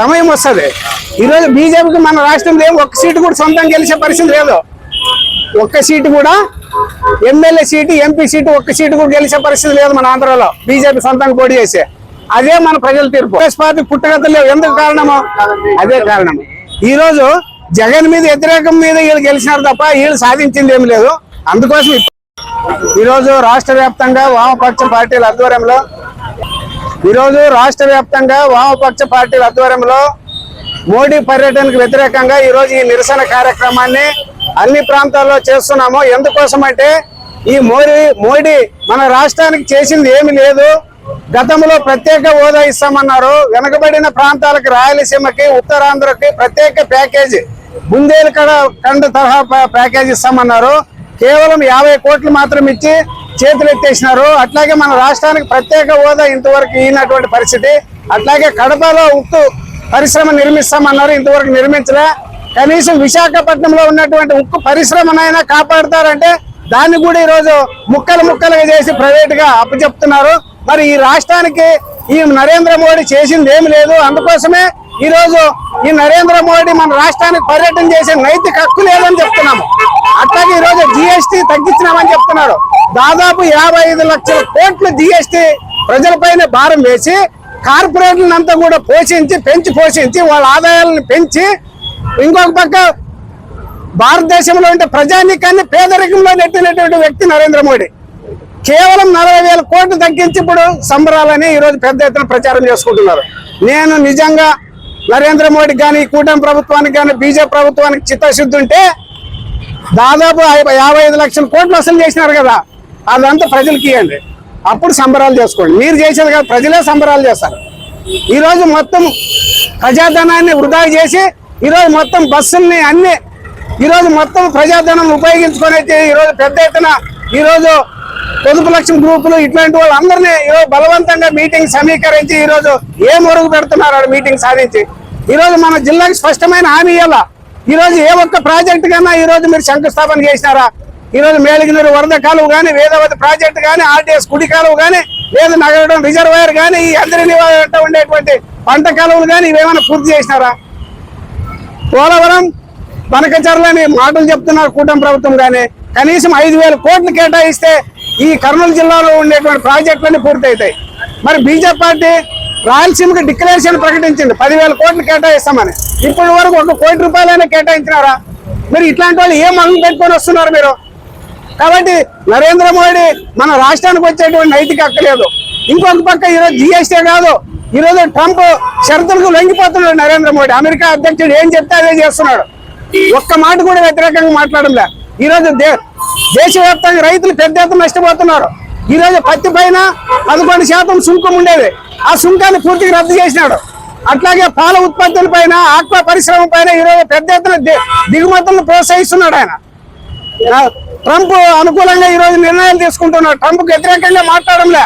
సమయం వస్తుంది. ఈరోజు బీజేపీకి మన రాష్ట్రంలో ఏం ఒక్క సీటు కూడా సొంతం గెలిచే పరిస్థితి లేదు. ఒక్క సీటు కూడా ఎమ్మెల్యే సీటు ఎంపీ సీటు ఒక్క సీటు కూడా గెలిచే పరిస్థితి లేదు మన ఆంధ్రలో. బీజేపీ సొంతంగా పోటీ చేసే. అదే మన ప్రజల తీర్పు. కాంగ్రెస్ పార్టీ పుట్టగత లేవు. ఎందుకు కారణము? అదే కారణం. ఈ రోజు జగన్ మీద వ్యతిరేకం మీద వీళ్ళు గెలిచినారు తప్ప వీళ్ళు సాధించింది ఏమి లేదు. అందుకోసం ఈరోజు ఈ రోజు రాష్ట్ర వ్యాప్తంగా వామపక్ష పార్టీల ఆధ్వర్యంలో ఈ రోజు రాష్ట్ర వ్యాప్తంగా వామపక్ష పార్టీల ఆధ్వర్యంలో మోడీ పర్యటనకు వ్యతిరేకంగా ఈరోజు ఈ నిరసన కార్యక్రమాన్ని అన్ని ప్రాంతాల్లో చేస్తున్నాము. ఎందుకోసం అంటే ఈ మోడీ మోడీ మన రాష్ట్రానికి చేసింది ఏమి లేదు. గతంలో ప్రత్యేక హోదా ఇస్తామన్నారు. వెనకబడిన ప్రాంతాలకు రాయలసీమకి ఉత్తరాంధ్రకి ప్రత్యేక ప్యాకేజీ బుందేలు కండ తరహా ప్యాకేజ్ ప్యాకేజీ ఇస్తామన్నారు. కేవలం యాభై కోట్లు మాత్రం ఇచ్చి చేతులు ఎత్తేసినారు. అట్లాగే మన రాష్ట్రానికి ప్రత్యేక హోదా ఇంతవరకు ఈనటువంటి పరిస్థితి. అట్లాగే కడపలో ఉక్కు పరిశ్రమ నిర్మిస్తామన్నారు ఇంతవరకు నిర్మించలే. కనీసం విశాఖపట్నంలో ఉన్నటువంటి ఉక్కు పరిశ్రమనైనా కాపాడతారంటే దాన్ని కూడా ఈరోజు ముక్కలు ముక్కలుగా చేసి ప్రైవేట్గా అప్పచెప్తున్నారు. మరి ఈ రాష్ట్రానికి ఈ నరేంద్ర మోడీ చేసింది ఏమి లేదు. అందుకోసమే ఈరోజు ఈ నరేంద్ర మోడీ మన రాష్ట్రానికి పర్యటన చేసే నైతిక హక్కు లేదని చెప్తున్నాము? అట్లాగే ఈరోజు జిఎస్టీ తగ్గించినామని చెప్తున్నారు. దాదాపు యాభై ఐదు లక్షల కోట్లు జిఎస్టీ ప్రజలపైన భారం వేసి కార్పొరేట్లను అంతా కూడా పోషించి పెంచి పోషించి వాళ్ళ ఆదాయాలను పెంచి ఇంకొక పక్క భారతదేశంలో ఉంటే ప్రజానీకాన్ని పేదరికంలో నెట్టినటువంటి వ్యక్తి నరేంద్ర మోడీ. కేవలం నలభై వేల కోట్లు తగ్గించి ఇప్పుడు సంబరాలని ఈరోజు పెద్ద ఎత్తున ప్రచారం చేసుకుంటున్నారు. నేను నిజంగా నరేంద్ర మోడీ కానీ కూటమి ప్రభుత్వానికి కానీ బీజేపీ ప్రభుత్వానికి చిత్తశుద్ధి ఉంటే దాదాపు యాభై ఐదు లక్షల కోట్లు వసూలు చేసినారు కదా. అదంతా ప్రజలకి ఇవ్వండి అప్పుడు సంబరాలు చేసుకోండి. మీరు చేసేది కాదు ప్రజలే సంబరాలు చేస్తారు. ఈరోజు మొత్తం ప్రజాధనాన్ని వృధా చేసి ఈరోజు మొత్తం బస్సుల్ని అన్ని ఈరోజు మొత్తం ప్రజాధనం ఉపయోగించుకొని అయితే ఈరోజు పెద్ద ఎత్తున ఈరోజు పొదుపు లక్ష్యం గ్రూపులు ఇట్లాంటి వాళ్ళందరినీ ఈరోజు బలవంతంగా మీటింగ్ సమీకరించి ఈరోజు ఏ మొరుగు పెడుతున్నారు ఆడ మీటింగ్ సాధించి? ఈరోజు మన జిల్లాకి స్పష్టమైన హామీ ఇవ్వాల ఈరోజు ఏ ఒక్క ప్రాజెక్టు కన్నా ఈరోజు మీరు శంకుస్థాపన చేసినారా? ఈరోజు మేలిగినూరు వరద కాలువ కానీ వేదవతి ప్రాజెక్ట్ కానీ ఆర్టీఎస్ కుడి కాలువ కానీ లేదు నగరడం రిజర్వాయర్ కానీ ఈ అందరి వెంట ఉండేటువంటి పంట కాలువలు కానీ ఇవేమైనా పూర్తి చేసినారా? పోలవరం బనకచర్లని మాటలు చెప్తున్నారు కూటమి ప్రభుత్వం కానీ కనీసం ఐదు వేల కోట్లు కేటాయిస్తే ఈ కర్నూలు జిల్లాలో ఉండేటువంటి ప్రాజెక్టులన్నీ పూర్తవుతాయి మరి బీజేపీ పార్టీ రాయలసీమకి డిక్లరేషన్ ప్రకటించింది. పదివేల కోట్లు కేటాయిస్తామని. ఇప్పటి వరకు ఒక కోటి రూపాయలైనా కేటాయించినారా? మీరు ఇట్లాంటి వాళ్ళు ఏం మంగు పెట్టుకొని వస్తున్నారు మీరు? కాబట్టి నరేంద్ర మోడీ మన రాష్ట్రానికి వచ్చేటువంటి నైతిక అక్కలేదు ఇంకొక పక్క ఈరోజు జిఎస్టీ కాదు. ఈరోజు ట్రంప్ షరతులకు లొంగిపోతున్నాడు నరేంద్ర మోడీ. అమెరికా అధ్యక్షుడు ఏం చెప్తే అదే చేస్తున్నాడు. ఒక్క మాట కూడా వ్యతిరేకంగా మాట్లాడంలే ఈరోజు దే దేశవ్యాప్తంగా రైతులు పెద్ద ఎత్తున నష్టపోతున్నారు. ఈరోజు పత్తి పైన పదకొండు శాతం సుంకం ఉండేది. ఆ సుంకాన్ని పూర్తిగా రద్దు చేసినాడు. అట్లాగే పాల ఉత్పత్తుల పైన ఆక్వా పరిశ్రమ పైన ఈరోజు పెద్ద ఎత్తున దిగుమతులను ప్రోత్సహిస్తున్నాడు ఆయన. ట్రంప్ అనుకూలంగా ఈ రోజు నిర్ణయాలు తీసుకుంటున్నాడు. ట్రంప్ వ్యతిరేకంగా మాట్లాడంలే.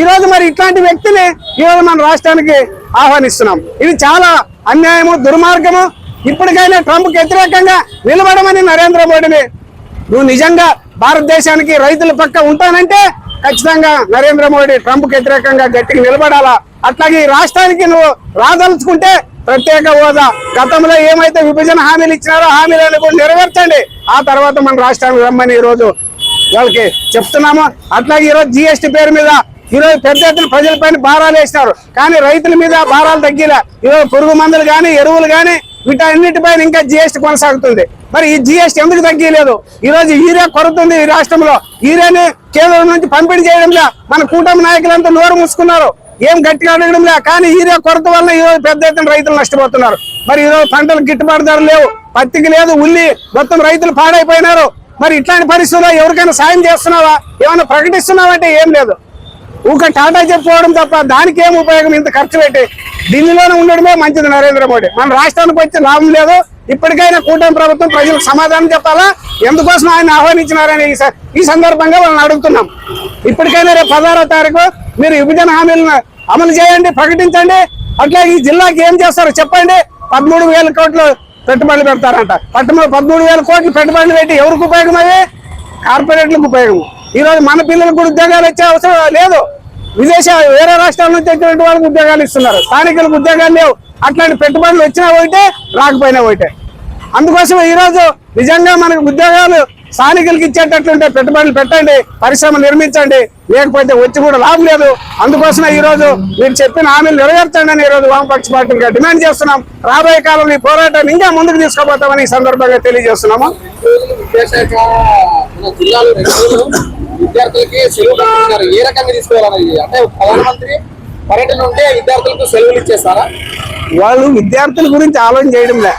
ఈ రోజు మరి ఇట్లాంటి వ్యక్తిని ఈ రోజు మన రాష్ట్రానికి ఆహ్వానిస్తున్నాం. ఇది చాలా అన్యాయము దుర్మార్గము. ఇప్పటికైనా ట్రంప్కి వ్యతిరేకంగా నిలబడమని నరేంద్ర మోడీని నువ్వు నిజంగా భారతదేశానికి రైతుల పక్క ఉంటానంటే ఖచ్చితంగా నరేంద్ర మోడీ ట్రంప్ వ్యతిరేకంగా గట్టిగా నిలబడాలా? అట్లాగే ఈ రాష్ట్రానికి నువ్వు రాదలుచుకుంటే ప్రత్యేక హోదా. గతంలో ఏమైతే విభజన హామీలు ఇచ్చినారో హామీలను కూడా నెరవేర్చండి. ఆ తర్వాత మన రాష్ట్రానికి రమ్మని ఈరోజు వాళ్ళకి చెప్తున్నాము. అట్లాగే ఈరోజు జిఎస్టీ పేరు మీద ఈరోజు పెద్ద ఎత్తున ప్రజలపైన భారాలు వేసినారు. కానీ రైతుల మీద భారాలు తగ్గిలా. ఈరోజు పురుగు మందులు కానీ ఎరువులు కానీ వీటన్నిటిపైన ఇంకా జిఎస్టీ కొనసాగుతుంది. మరి ఈ జిఎస్టీ ఎందుకు తగ్గలేదు? ఈ రోజు యూరియా కొరతుంది ఈ రాష్ట్రంలో. యూరియాని కేంద్రం నుంచి పంపిణీ చేయడంలే మన కూటమి నాయకులంతా నోరు మూసుకున్నారు. ఏం గట్టిగా అడగడంలే? కానీ యూరియా కొరత వల్ల ఈ రోజు పెద్ద ఎత్తున రైతులు నష్టపోతున్నారు. మరి ఈ రోజు పంటలు గిట్టుబాటు ధర లేవు. పత్తికి లేదు ఉల్లి మొత్తం రైతులు పాడైపోయినారు. మరి ఇట్లాంటి పరిస్థితుల్లో ఎవరికైనా సాయం చేస్తున్నావా? ఏమైనా ప్రకటిస్తున్నావంటే ఏం లేదు. ఊక టాటా చెప్పుకోవడం తప్ప దానికి ఏం ఉపయోగం? ఇంత ఖర్చు పెట్టి ఢిల్లీలోనే ఉండడమే మంచిది నరేంద్ర మోడీ. మన రాష్ట్రానికి వచ్చే లాభం లేదు. ఇప్పటికైనా కూటమి ప్రభుత్వం ప్రజలకు సమాధానం చెప్పాలా? ఎందుకోసం ఆయన ఆహ్వానించినారని ఈ స- ఈ సందర్భంగా వాళ్ళని అడుగుతున్నాం. ఇప్పటికైనా రేపు పదహారో తారీఖు మీరు విభజన హామీలను అమలు చేయండి ప్రకటించండి. అట్లా ఈ జిల్లాకి ఏం చేస్తారో చెప్పండి. పదమూడు వేల కోట్లు పెట్టుబడులు పెడతారంట. పదమూడు పదమూడు వేల కోట్లు పెట్టుబడులు పెట్టి ఎవరికి ఉపయోగం అవి కార్పొరేట్లకు ఉపయోగం. ఈ రోజు మన పిల్లలకు కూడా ఉద్యోగాలు వచ్చే అవసరం లేదు. విదేశాలు వేరే రాష్ట్రాల నుంచి వచ్చినటువంటి వాళ్ళకి ఉద్యోగాలు ఇస్తున్నారు. స్థానికులకు ఉద్యోగాలు లేవు. అట్లాంటి పెట్టుబడులు వచ్చినా ఒకటే రాకపోయినా ఒకటే అందుకోసం ఈరోజు నిజంగా మనకు ఉద్యోగాలు స్థానికులకు ఇచ్చేటట్లుంటే పెట్టుబడులు పెట్టండి పరిశ్రమలు నిర్మించండి. లేకపోతే వచ్చి కూడా లాభం లేదు. అందుకోసమే ఈరోజు మీరు చెప్పిన హామీలు నెరవేర్చండి అని ఈ రోజు వామపక్ష పార్టీగా డిమాండ్ చేస్తున్నాం. రాబోయే కాలంలో ఈ పోరాటాన్ని ఇంకా ముందుకు తీసుకోబోతామని ఈ సందర్భంగా తెలియజేస్తున్నాము. విద్యార్థులకి సెలవులు ఇస్తున్నారు ఏ రకంగా తీసుకోవాలన్నది అంటే ప్రధానమంత్రి పర్యటన ఉంటే విద్యార్థులకు సెలవులు ఇచ్చేస్తారా? వాళ్ళు విద్యార్థుల గురించి ఆలోచన చేయడం లే.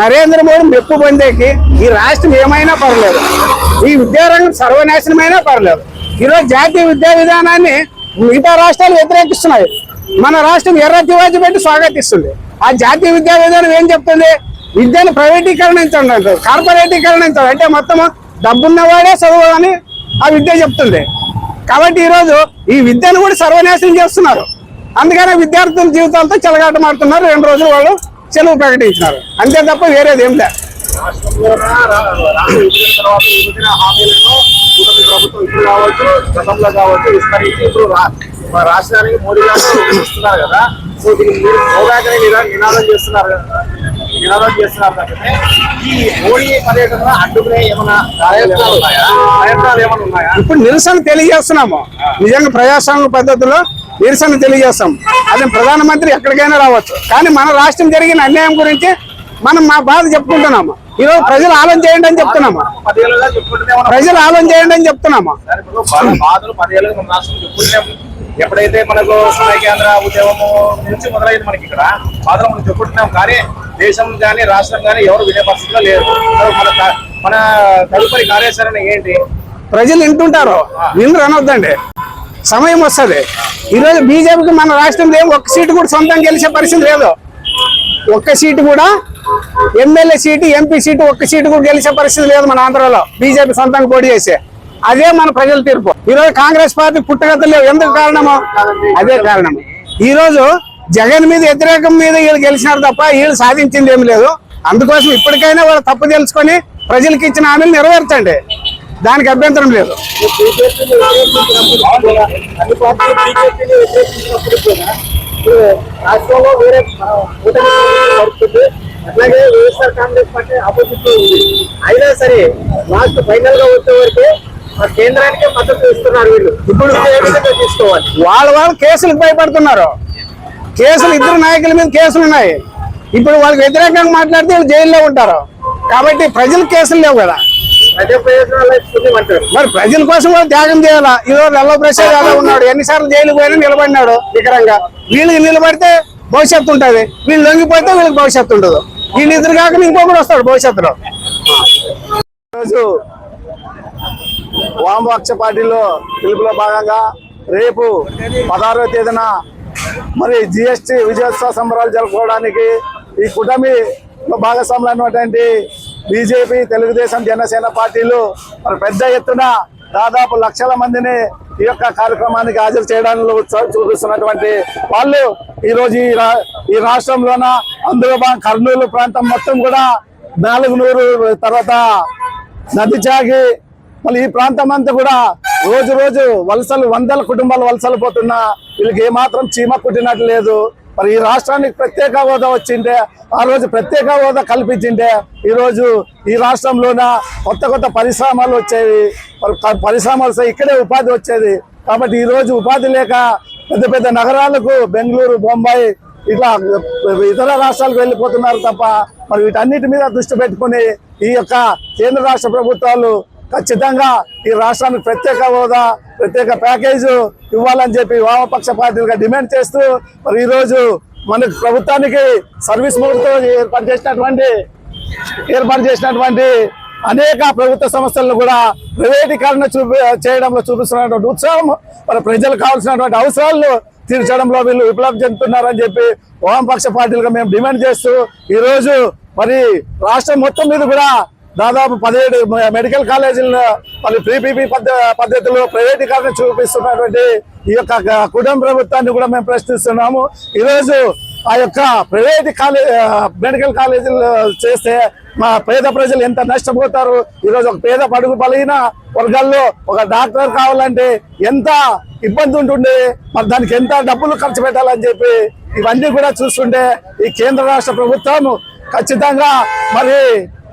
నరేంద్ర మోడీ మెప్పు పొందేకి ఈ రాష్ట్రం ఏమైనా పర్లేదు. ఈ విద్యారంగం సర్వనాశనమైనా పర్లేదు. ఈరోజు జాతీయ విద్యా విధానాన్ని మిగతా రాష్ట్రాలు వ్యతిరేకిస్తున్నాయి. మన రాష్ట్రం ఎర్ర తివాజీ పెట్టి స్వాగతిస్తుంది. ఆ జాతీయ విద్యా విధానం ఏం చెప్తుంది? విద్యను ప్రైవేటీకరణించండి అంటారు. కార్పొరేటీకరణించండి. అంటే మొత్తం డబ్బున్నవాడే చదువు అని ఆ విద్య చెప్తుంది. కాబట్టి ఈరోజు ఈ విద్యను కూడా సర్వనాశనం చేస్తున్నారు. అందుకనే విద్యార్థుల జీవితాలతో చెలగాటమాడుతున్నారు రెండు రోజులు వాళ్ళు సెలవు ప్రకటించినారు. అంతే తప్ప వేరేది ఏం లేదు తర్వాత హామీలను ప్రభుత్వం ఇప్పుడు కావచ్చు ఇప్పుడు రా- మన రాష్ట్రానికి మోడీ గారు ఇస్తున్నారు కదా. సో దీనికి మీరు నినాదం చేస్తున్నారు కదా. నినాదం చేస్తున్నారు తప్పితే ఈ మోడీ పర్యటన అడ్డుకునే ఏమైనా ప్రయత్నాలు ఏమైనా ఉన్నాయా? ఇప్పుడు నిరసన తెలియజేస్తున్నాము. నిజంగా ప్రజాస్వామ్య పద్ధతిలో నిరసన తెలియజేస్తాం. అదే ప్రధానమంత్రి ఎక్కడికైనా రావచ్చు. కానీ మన రాష్ట్రం జరిగిన అన్యాయం గురించి మనం మా బాధ చెప్పుకుంటున్నాము. ఈరోజు ప్రజలు ఆలోచన చేయండి అని చెప్తున్నాము. ప్రజలు ఆలోచన చేయండి అని చెప్తున్నాము. ఎప్పుడైతే మనకు సమైక్యాంధ్ర ఉద్యమము నుంచి మొదలైంది మనకి ఇక్కడ బాధలు మనం చెప్పుకుంటున్నాం. కానీ దేశం కానీ రాష్ట్రం కానీ ఎవరు వినే పరిస్థితిలో లేరు. మన మన తదుపరి కార్యాచరణ ఏంటి? ప్రజలు వింటుంటారు. వినరు అనొద్దండి. సమయం వస్తుంది. ఈరోజు బీజేపీకి మన రాష్ట్రంలో ఏం ఒక్క సీటు కూడా సొంతం గెలిచే పరిస్థితి లేదు. ఒక్క సీటు కూడా ఎమ్మెల్యే సీటు ఎంపీ సీటు ఒక్క సీటు కూడా గెలిచే పరిస్థితి లేదు మన ఆంధ్రాలో. బీజేపీ సొంతంగా పోటీ చేసే. అదే మన ప్రజల తీర్పు. ఈరోజు కాంగ్రెస్ పార్టీ పుట్టగతులు లేవు. ఎందుకు కారణము? అదే కారణం ఈ రోజు జగన్ మీద వ్యతిరేకం మీద వీళ్ళు గెలిచినారు తప్ప వీళ్ళు సాధించింది ఏమి లేదు. అందుకోసం ఇప్పటికైనా వాళ్ళు తప్పు తెలుసుకొని ప్రజలకు ఇచ్చిన హామీలు నెరవేర్చండి. దానికి అభ్యంతరం లేదు. రాష్ట్రంలో వేరే అట్లాగే వైఎస్ఆర్ కాంగ్రెస్ పార్టీ ఆపోజిట్ ఉంది అయినా సరే లాస్ట్ ఫైనల్గా వచ్చే వరకే ఆ కేంద్రానికే మద్దతు ఇస్తున్నారు వీళ్ళు ఇప్పుడు తీసుకోవాలి వాళ్ళ వాళ్ళు కేసులకు భయపడుతున్నారు. కేసులు ఇద్దరు నాయకుల మీద కేసులు ఉన్నాయి. ఇప్పుడు వాళ్ళకి వ్యతిరేకంగా మాట్లాడితే వీళ్ళు జైల్లో ఉంటారు. కాబట్టి ప్రజలకు కేసులు లేవు కదా. ప్రయోజనాలు మరి ప్రజల కోసం కూడా త్యాగం చేయాలా? ఈరోజు ఎల్లో ప్రసాద్ యాదవ్ ఉన్నాడు. ఎన్నిసార్లు జైలుకు పోయినా నిలబడినాడు వికరంగా. వీళ్ళకి నిలబడితే భవిష్యత్తు ఉంటుంది. వీళ్ళు లొంగిపోతే వీళ్ళకి భవిష్యత్తు ఉండదు. వీళ్ళు ఇద్దరు కాక ఇంకొకటి వస్తాడు భవిష్యత్తులో. ఈరోజు వామపక్ష పార్టీలో పిలుపులో భాగంగా రేపు పదహారవ తేదీన మరి జిఎస్టి విజయోత్సవ సంబరాలు జరుపుకోవడానికి ఈ కూటమిలో భాగస్వాములైనటువంటి బీజేపీ తెలుగుదేశం జనసేన పార్టీలు మరి పెద్ద ఎత్తున దాదాపు లక్షల మందిని ఈ యొక్క కార్యక్రమానికి హాజరు చేయడంలో చూపిస్తున్నటువంటి వాళ్ళు. ఈరోజు ఈ రా- ఈ రాష్ట్రంలోన అందులో కర్నూలు ప్రాంతం మొత్తం కూడా నాలుగు నూరు తర్వాత నది చాగి మళ్ళీ ఈ ప్రాంతం అంతా కూడా రోజు రోజు వలసలు వందల కుటుంబాలు వలసలు పోతున్నా వీళ్ళకి ఏమాత్రం చీమ కుట్టినట్టు లేదు మరి ఈ రాష్ట్రానికి ప్రత్యేక హోదా వచ్చింటే ఆ రోజు ప్రత్యేక హోదా కల్పించింటే ఈరోజు ఈ రాష్ట్రంలోన కొత్త కొత్త పరిశ్రమలు వచ్చేవి. మరి పరిశ్రమలు ఇక్కడే ఉపాధి వచ్చేది. కాబట్టి ఈరోజు ఉపాధి లేక పెద్ద పెద్ద నగరాలకు బెంగళూరు బొంబాయి ఇట్లా ఇతర రాష్ట్రాలకు వెళ్ళిపోతున్నారు తప్ప మరి వీటన్నిటి మీద దృష్టి పెట్టుకుని ఈ యొక్క కేంద్ర రాష్ట్ర ప్రభుత్వాలు ఖచ్చితంగా ఈ రాష్ట్రానికి ప్రత్యేక హోదా ప్రత్యేక ప్యాకేజ్ ఇవ్వాలని చెప్పి వామపక్ష పార్టీలుగా డిమాండ్ చేస్తూ మరి ఈరోజు మనకు ప్రభుత్వానికి సర్వీస్ మోడ్తో ఏర్పాటు చేసినటువంటి ఏర్పాటు చేసినటువంటి అనేక ప్రభుత్వ సంస్థలను కూడా ప్రైవేటీకరణ చూపి చేయడంలో చూపిస్తున్నటువంటి ఉత్సాహం మరి ప్రజలకు కావాల్సినటువంటి అవసరాలను తీర్చడంలో వీళ్ళు విప్లవం చెందుతున్నారని చెప్పి వామపక్ష పార్టీలుగా మేము డిమాండ్ చేస్తూ ఈరోజు మరి రాష్ట్రం మొత్తం మీద కూడా దాదాపు పదిహేడు మెడికల్ కాలేజీలను మరి ప్రీపీపీ పద్ధ పద్ధతిలో ప్రైవేటీకరణ చూపిస్తున్నటువంటి ఈ యొక్క కుటుంబ ప్రభుత్వాన్ని కూడా మేము ప్రశ్నిస్తున్నాము. ఈరోజు ఆ యొక్క ప్రైవేట్ కాలేజ్ మెడికల్ కాలేజీలు చేస్తే మా పేద ప్రజలు ఎంత నష్టపోతారు? ఈరోజు ఒక పేద పడుగు పలిగిన వర్గాల్లో ఒక డాక్టర్ కావాలంటే ఎంత ఇబ్బంది ఉంటుండే? మరి దానికి ఎంత డబ్బులు ఖర్చు పెట్టాలని చెప్పి ఇవన్నీ కూడా చూస్తుంటే ఈ కేంద్ర రాష్ట్ర ప్రభుత్వం ఖచ్చితంగా మరి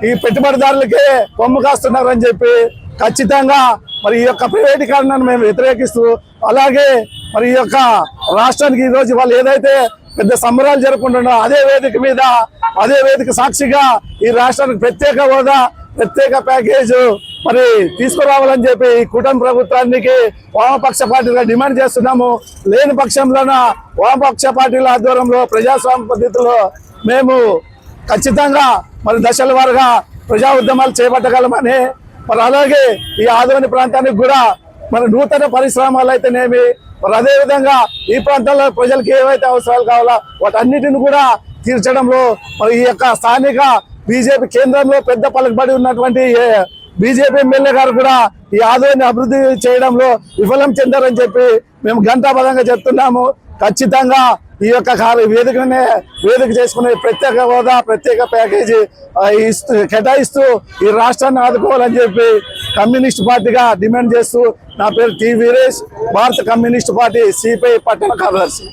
ఈ పెట్టుబడిదారులకే కొమ్ము కాస్తున్నారని చెప్పి ఖచ్చితంగా మరి ఈ యొక్క ప్రైవేటీకరణను మేము వ్యతిరేకిస్తూ అలాగే మరి ఈ యొక్క రాష్ట్రానికి ఈరోజు వాళ్ళు ఏదైతే పెద్ద సంబరాలు జరుపుకుంటున్నారో అదే వేదిక మీద అదే వేదిక సాక్షిగా ఈ రాష్ట్రానికి ప్రత్యేక హోదా ప్రత్యేక ప్యాకేజ్ మరి తీసుకురావాలని చెప్పి ఈ కూటమి ప్రభుత్వానికి వామపక్ష పార్టీగా డిమాండ్ చేస్తున్నాము. లేని పక్షంలోన వామపక్ష పార్టీల ఆధ్వర్యంలో ప్రజాస్వామ్య పద్ధతిలో మేము ఖచ్చితంగా మరి దశల వారుగా ప్రజా ఉద్యమాలు చేపట్టగలమని మరి అలాగే ఈ ఆదోని ప్రాంతానికి కూడా మరి నూతన పరిశ్రమలు అయితేనేమి మరి అదేవిధంగా ఈ ప్రాంతంలో ప్రజలకు ఏవైతే అవసరాలు కావాలో వాటన్నిటిని కూడా తీర్చడంలో మరి ఈ యొక్క స్థానిక బీజేపీ కేంద్రంలో పెద్ద పలకబడి ఉన్నటువంటి బీజేపీ ఎమ్మెల్యే గారు కూడా ఈ ఆదాయాన్ని అభివృద్ధి చేయడంలో విఫలం చెందారని చెప్పి మేము ఘంటాపదంగా చెప్తున్నాము. ఖచ్చితంగా ఈ యొక్క కార్య వేదికనే వేదిక చేసుకునే ప్రత్యేక హోదా ప్రత్యేక ప్యాకేజీ ఇస్తూ కేటాయిస్తూ ఈ రాష్ట్రాన్ని ఆదుకోవాలని చెప్పి కమ్యూనిస్ట్ పార్టీగా డిమాండ్ చేస్తూ నా పేరు టి వీరేష్ భారత కమ్యూనిస్ట్ పార్టీ సిపిఐ పట్టణ కార్యదర్శి.